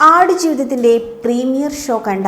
ആടുജീവിതത്തിന്റെ premiere show കണ്ട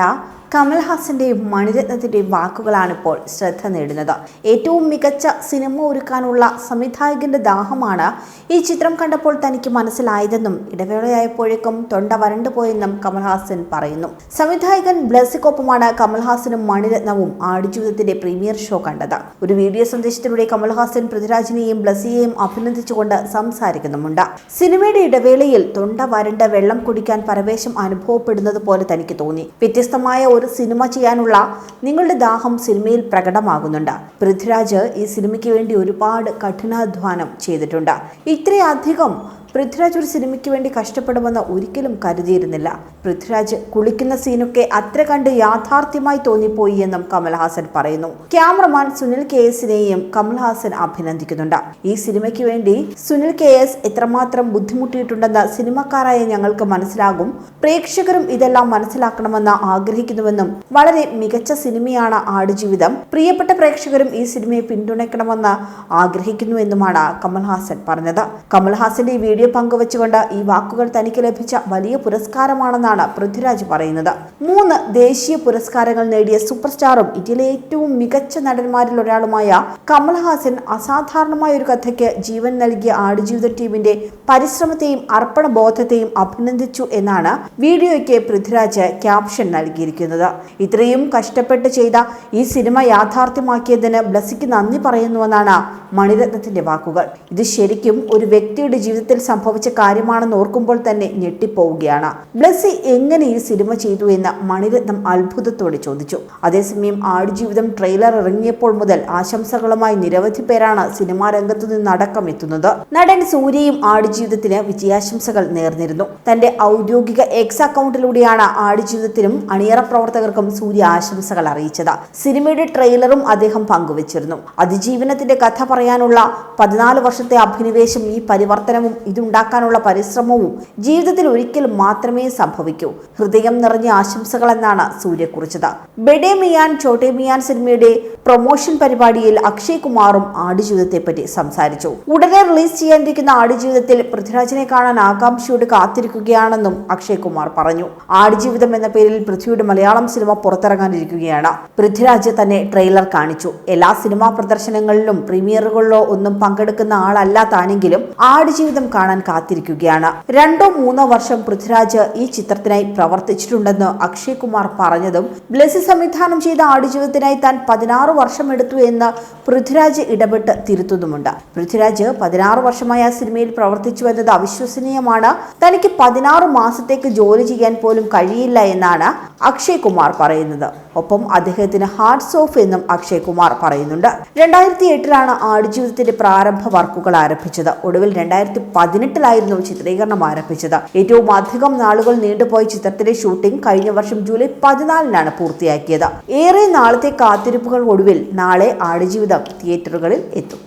കമൽഹാസന്റെയും മണിരത്നത്തിന്റെയും വാക്കുകളാണിപ്പോൾ ശ്രദ്ധ നേടുന്നത്. ഏറ്റവും മികച്ച സിനിമ ഒരുക്കാനുള്ള സംവിധായകന്റെ ദാഹമാണ് ഈ ചിത്രം കണ്ടപ്പോൾ തനിക്ക് മനസ്സിലായതെന്നും ഇടവേളയായപ്പോഴേക്കും തൊണ്ട വരണ്ടുപോയെന്നും കമൽഹാസൻ പറയുന്നു. സംവിധായകൻ ബ്ലസിക്കൊപ്പമാണ് കമൽഹാസനും മണിരത്നവും ആടുജീവിതത്തിന്റെ പ്രീമിയർ ഷോ കണ്ടത്. ഒരു വീഡിയോ സന്ദേശത്തിലൂടെ കമൽഹാസൻ പൃഥ്വിരാജിനെയും ബ്ലസിയെയും അഭിനന്ദിച്ചുകൊണ്ട് സംസാരിക്കുന്നുമുണ്ട്. സിനിമയുടെ ഇടവേളയിൽ തൊണ്ട വരണ്ട വെള്ളം കുടിക്കാൻ പരവേശം അനുഭവപ്പെടുന്നത് പോലെ തനിക്ക് തോന്നി. വ്യത്യസ്തമായ ഒരു സിനിമ ചെയ്യാനുള്ള നിങ്ങളുടെ ദാഹം സിനിമയിൽ പ്രകടമാകുന്നുണ്ട്. പൃഥ്വിരാജ് ഈ സിനിമയ്ക്ക് വേണ്ടി ഒരുപാട് കഠിനാധ്വാനം ചെയ്തിട്ടുണ്ട്. ഇത്രയധികം പൃഥ്വിരാജ് ഒരു സിനിമയ്ക്ക് വേണ്ടി കഷ്ടപ്പെടുമെന്ന് ഒരിക്കലും കരുതിയിരുന്നില്ല. പൃഥ്വിരാജ് കുളിക്കുന്ന സീനൊക്കെ അത്ര കണ്ട് യാഥാർത്ഥ്യമായി തോന്നിപ്പോയി എന്നും കമൽഹാസൻ പറയുന്നു. ക്യാമറമാൻ സുനിൽ കെ എസിനെയും കമൽഹാസൻ അഭിനന്ദിക്കുന്നുണ്ട്. ഈ സിനിമയ്ക്ക് വേണ്ടി സുനിൽ കെ എസ് എത്രമാത്രം ബുദ്ധിമുട്ടിയിട്ടുണ്ടെന്ന് സിനിമക്കാരായ ഞങ്ങൾക്ക് മനസ്സിലാകും. പ്രേക്ഷകരും ഇതെല്ലാം മനസ്സിലാക്കണമെന്ന് ആഗ്രഹിക്കുന്നുവെന്നും വളരെ മികച്ച സിനിമയാണ് ആടുജീവിതം. പ്രിയപ്പെട്ട പ്രേക്ഷകരും ഈ സിനിമയെ പിന്തുണയ്ക്കണമെന്ന് ആഗ്രഹിക്കുന്നുവെന്നുമാണ് കമൽഹാസൻ പറഞ്ഞത്. കമൽഹാസന്റെ ഈ വീഡിയോ പങ്കുവച്ചുകൊണ്ട് ഈ വാക്കുകൾ തനിക്ക് ലഭിച്ച വലിയ പുരസ്കാരമാണെന്നാണ് പൃഥ്വിരാജ് പറയുന്നത്. മൂന്ന് ദേശീയ പുരസ്കാരങ്ങൾ നേടിയ സൂപ്പർ സ്റ്റാറും ഇന്ത്യയിലെ ഏറ്റവും മികച്ച നടന്മാരിൽ ഒരാളുമായ കമൽഹാസൻ അസാധാരണമായ ഒരു കഥയ്ക്ക് ജീവൻ നൽകിയ ആടുജീവിത ടീമിന്റെ പരിശ്രമത്തെയും അർപ്പണ ബോധത്തെയും അഭിനന്ദിച്ചു എന്നാണ് വീഡിയോയ്ക്ക് പൃഥ്വിരാജ് ക്യാപ്ഷൻ നൽകിയിരിക്കുന്നത്. ഇത്രയും കഷ്ടപ്പെട്ട് ചെയ്ത ഈ സിനിമ യാഥാർത്ഥ്യമാക്കിയതിന് ബ്ലസിക്ക് നന്ദി പറയുന്നുവെന്നാണ് മണിരത്നത്തിന്റെ വാക്കുകൾ. ഇത് ശരിക്കും ഒരു വ്യക്തിയുടെ ജീവിതത്തിൽ സംഭവിച്ച കാര്യമാണെന്ന് ഓർക്കുമ്പോൾ തന്നെ ഞെട്ടിപ്പോവുകയാണ്. ബ്ലസ്സി എങ്ങനെ ഈ സിനിമ ചെയ്തു എന്ന് മണിരത്നം അത്ഭുതത്തോടെ ചോദിച്ചു. അതേസമയം ആടുജീവിതം ട്രെയിലർ ഇറങ്ങിയപ്പോൾ മുതൽ ആശംസകളുമായി നിരവധി പേരാണ് സിനിമാ രംഗത്തു നിന്നടക്കം എത്തുന്നത്. നടൻ സൂര്യയും ആടുജീവിതത്തിന് വിജയാശംസകൾ നേർന്നിരുന്നു. തന്റെ ഔദ്യോഗിക എക്സ് അക്കൗണ്ടിലൂടെയാണ് ആടുജീവിതത്തിനും അണിയറ പ്രവർത്തകർക്കും സൂര്യ ആശംസകൾ അറിയിച്ചത്. സിനിമയുടെ ട്രെയിലറും അദ്ദേഹം പങ്കുവച്ചിരുന്നു. അതിജീവനത്തിന്റെ കഥ പറയാനുള്ള പതിനാല് വർഷത്തെ അഭിനിവേശം ഈ പരിവർത്തനവും ഇതുണ്ടാക്കാനുള്ള പരിശ്രമവും ജീവിതത്തിൽ ഒരിക്കൽ മാത്രമേ സംഭവിക്കൂ. ഹൃദയം നിറഞ്ഞ ആശംസകൾ എന്നാണ് സൂര്യ കുറിച്ചത്. ബെഡേ മിയാൻ ചോട്ടെ മിയാൻ സിനിമയുടെ പ്രൊമോഷൻ പരിപാടിയിൽ അക്ഷയ് കുമാറും ആടുജീവിതത്തെപ്പറ്റി സംസാരിച്ചു. ഉടനെ റിലീസ് ചെയ്യാനിരിക്കുന്ന ആടുജീവിതത്തിൽ പൃഥ്വിരാജിനെ കാണാൻ ആകാംക്ഷയോട് കാത്തിരിക്കുകയാണെന്നും അക്ഷയ് കുമാർ പറഞ്ഞു. ആടുജീവിതം എന്ന പേരിൽ പൃഥ്വിയുടെ മലയാളം സിനിമ പുറത്തിറങ്ങാനിരിക്കുകയാണ്. പൃഥ്വിരാജ് തന്നെ ട്രെയിലർ കാണിച്ചു. എല്ലാ സിനിമാ പ്രദർശനങ്ങളിലും പ്രീമിയറുകളിലോ ഒന്നും പങ്കെടുക്കുന്ന ആളല്ല താനെങ്കിലും ആടുജീവിതം കാണാൻ കാത്തിരിക്കുകയാണ്. രണ്ടോ മൂന്നോ വർഷം പൃഥ്വിരാജ് ഈ ചിത്രത്തിനായി പ്രവർത്തിച്ചിട്ടുണ്ടെന്ന് അക്ഷയ് കുമാർ പറഞ്ഞതും ബ്ലസ് സംവിധാനം ചെയ്ത ആടുജീവിതത്തിനായി താൻ പതിനാറ് വർഷം എടുത്തു എന്ന് പൃഥ്വിരാജ് ഇടപെട്ട് തിരുത്തുന്നുമുണ്ട്. പൃഥ്വിരാജ് പതിനാറ് വർഷമായി ആ സിനിമയിൽ പ്രവർത്തിച്ചു എന്നത് അവിശ്വസനീയമാണ്. തനിക്ക് പതിനാറ് മാസത്തേക്ക് ജോലി ചെയ്യാൻ പോലും കഴിയില്ല എന്നാണ് അക്ഷയ് കുമാർ പറയുന്നത്. ഒപ്പം അദ്ദേഹത്തിന് ഹാർട്സ് ഓഫ് എന്നും അക്ഷയ് കുമാർ പറയുന്നുണ്ട്. രണ്ടായിരത്തി എട്ടിലാണ് ആടുജീവിതത്തിന്റെ പ്രാരംഭ വർക്കുകൾ ആരംഭിച്ചത്. ഒടുവിൽ രണ്ടായിരത്തി പതിനെട്ടിലായിരുന്നു ചിത്രീകരണം ആരംഭിച്ചത്. ഏറ്റവും അധികം നാളുകൾ നീണ്ടുപോയ ചിത്രത്തിന്റെ ഷൂട്ടിംഗ് കഴിഞ്ഞ വർഷം ജൂലൈ പതിനാലിനാണ് പൂർത്തിയാക്കിയത്. ഏറെ നാളത്തെ കാത്തിരിപ്പുകൾ ഒടുവിൽ നാളെ ആടുജീവിതം തിയേറ്ററുകളിൽ എത്തും.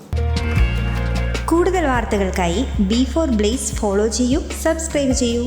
കൂടുതൽ വാർത്തകൾക്കായി ബി ഫോർ ബ്ലേസ് ഫോളോ ചെയ്യൂ സബ്സ്ക്രൈബ് ചെയ്യൂ.